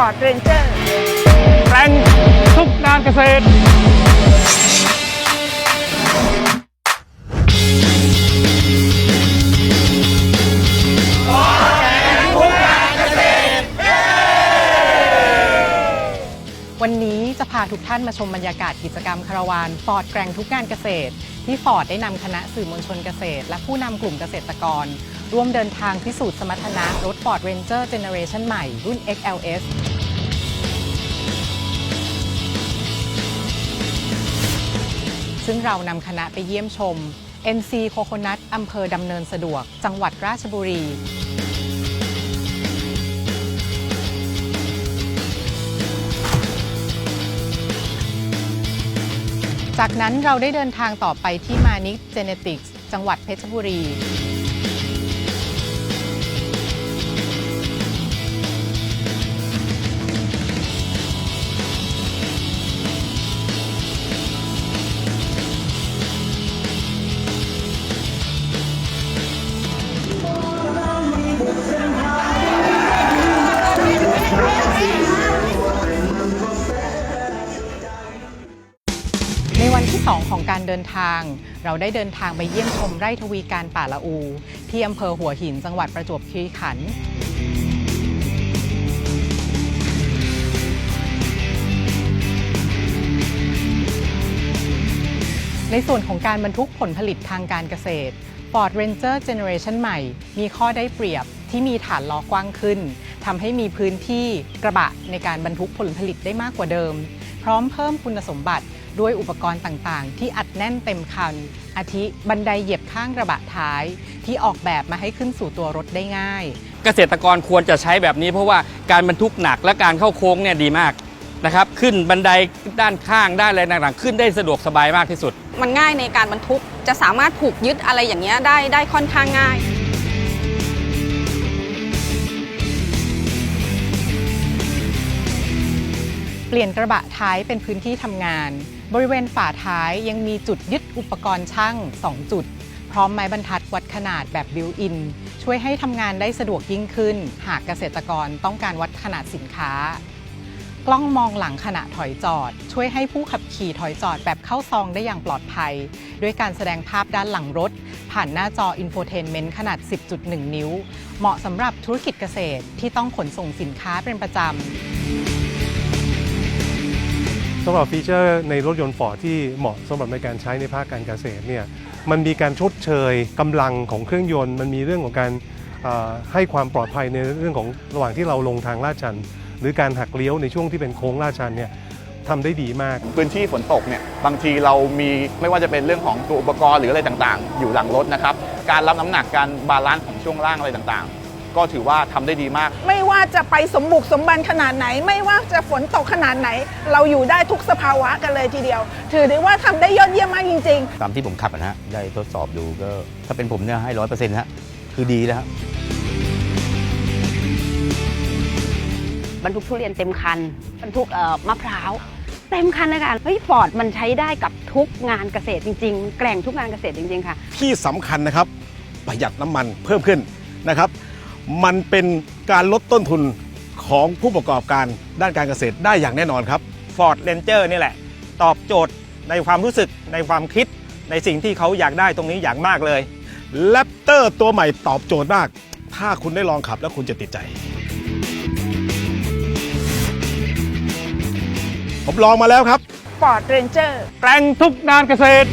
เรนเจอร์แรงทุกงานเกษตร วันนี้จะพาทุกท่านมาชมบรรยากาศกิจกรรมคาราวานฟอร์ดแกรงทุกงานเกษตร ที่ฟอร์ดได้นำคณะสื่อมวลชนเกษตร และผู้นำกลุ่มเกษตรกร ร่วมเดินทางพิสูจน์สมรรถนะรถ Ford Ranger Generation ใหม่ รุ่น XLS ซึ่งเรานำคณะไปเยี่ยมชม NC Coconut อำเภอดำเนินสะดวก จังหวัดราชบุรี จากนั้นเราได้เดินทางต่อไปที่มานิกเจเนติกส์จังหวัดเพชรบุรี การเดินทาง เราได้เดินทางไปเยี่ยมชมไร่ทวีการป่าละอู ที่อำเภอหัวหินจังหวัดประจวบคีรีขันธ์ในส่วนของการบรรทุกผลผลิตทางการเกษตร Ford Ranger Generation ใหม่ มีข้อได้เปรียบที่มีฐานล้อกว้างขึ้นทำให้มีพื้นที่กระบะในการบรรทุกผลผลิตได้มากกว่าเดิม พร้อมเพิ่มคุณสมบัติ ด้วยอุปกรณ์ต่างๆ ที่อัดแน่นเต็มคัน อาทิบันไดเหยียบข้างกระบะท้าย ที่ออกแบบมาให้ขึ้นสู่ตัวรถได้ง่าย เกษตรกรควรจะใช้แบบนี้เพราะว่าการบรรทุกหนักและการเข้าโค้งเนี่ยดีมากนะครับขึ้นบันไดด้านข้างได้อะไรต่างๆ ขึ้นได้สะดวกสบายมากที่สุด มันง่ายในการบรรทุกจะสามารถผูกยึดอะไรอย่างเงี้ยได้ได้ค่อนข้างง่าย เปลี่ยนกระบะท้ายเป็นพื้นที่ทำงาน บริเวณฝาท้ายยังมีจุดยึดอุปกรณ์ช่าง 2 จุด พร้อมไม้บรรทัดวัดขนาดแบบบิวอิน ช่วยให้ทำงานได้สะดวกยิ่งขึ้น หากเกษตรกรต้องการวัดขนาดสินค้า กล้องมองหลังขณะถอยจอด ช่วยให้ผู้ขับขี่ถอยจอดแบบเข้าซองได้อย่างปลอดภัย ด้วยการแสดงภาพด้านหลังรถ ผ่านหน้าจออินโฟเทนเมนต์ขนาด 10.1 นิ้ว เหมาะสำหรับธุรกิจเกษตรที่ต้องขนส่งสินค้าเป็นประจำ สำหรับฟีเจอร์ในรถยนต์ฟอร์ดที่เหมาะสำหรับในการใช้ในภาคการเกษตรเนี่ยมันมีการชดเชยกำลังของเครื่องยนต์ มันมีเรื่องของการให้ความปลอดภัยในเรื่องของระหว่างที่เราลงทางลาดชัน หรือการหักเลี้ยวในช่วงที่เป็นโค้งลาดชันเนี่ยทำได้ดีมาก พื้นที่ฝนตกเนี่ยบางทีเรามีไม่ว่าจะเป็นเรื่องของตัวอุปกรณ์หรืออะไรต่างๆ อยู่หลังรถนะครับการรับน้ำหนักการบาลานซ์ของช่วงล่างอะไรต่างๆ ก็ถือว่าทำได้ดีมาก ไม่ว่าจะไปสมบุกสมบันขนาดไหน ไม่ว่าจะฝนตกขนาดไหน เราอยู่ได้ทุกสภาวะกันเลยทีเดียว ถือได้ว่าทำได้ยอดเยี่ยมมากจริง ๆ ตามที่ผมขับอะนะฮะได้ทดสอบดูก็ ถ้าเป็นผมเนี่ยให้ร้อยเปอร์เซ็นต์ฮะคือดีแล้วฮะบรรทุกทุเรียนเต็มคัน บรรทุกเอ่อมะพร้าวเต็มคันเลยค่ะเฮ้ยฟอร์ดมันใช้ได้กับทุกงานเกษตรจริง ๆ แกล่งทุกงานเกษตรจริง ๆ ค่ะ ที่สำคัญนะครับ ประหยัดน้ำมันเพิ่มขึ้นนะครับ มันเป็นการลดต้นทุนของผู้ประกอบการด้านการเกษตรได้อย่างแน่นอนครับ Ford Ranger นี่แหละ ตอบโจทย์ในความรู้สึกในความคิดในสิ่งที่เขาอยากได้ตรงนี้อย่างมากเลยแรปเตอร์ตัวใหม่ตอบโจทย์มาก ถ้าคุณได้ลองขับแล้วคุณจะติดใจ ผมลองมาแล้วครับ Ford Ranger แรงทุกงานเกษตร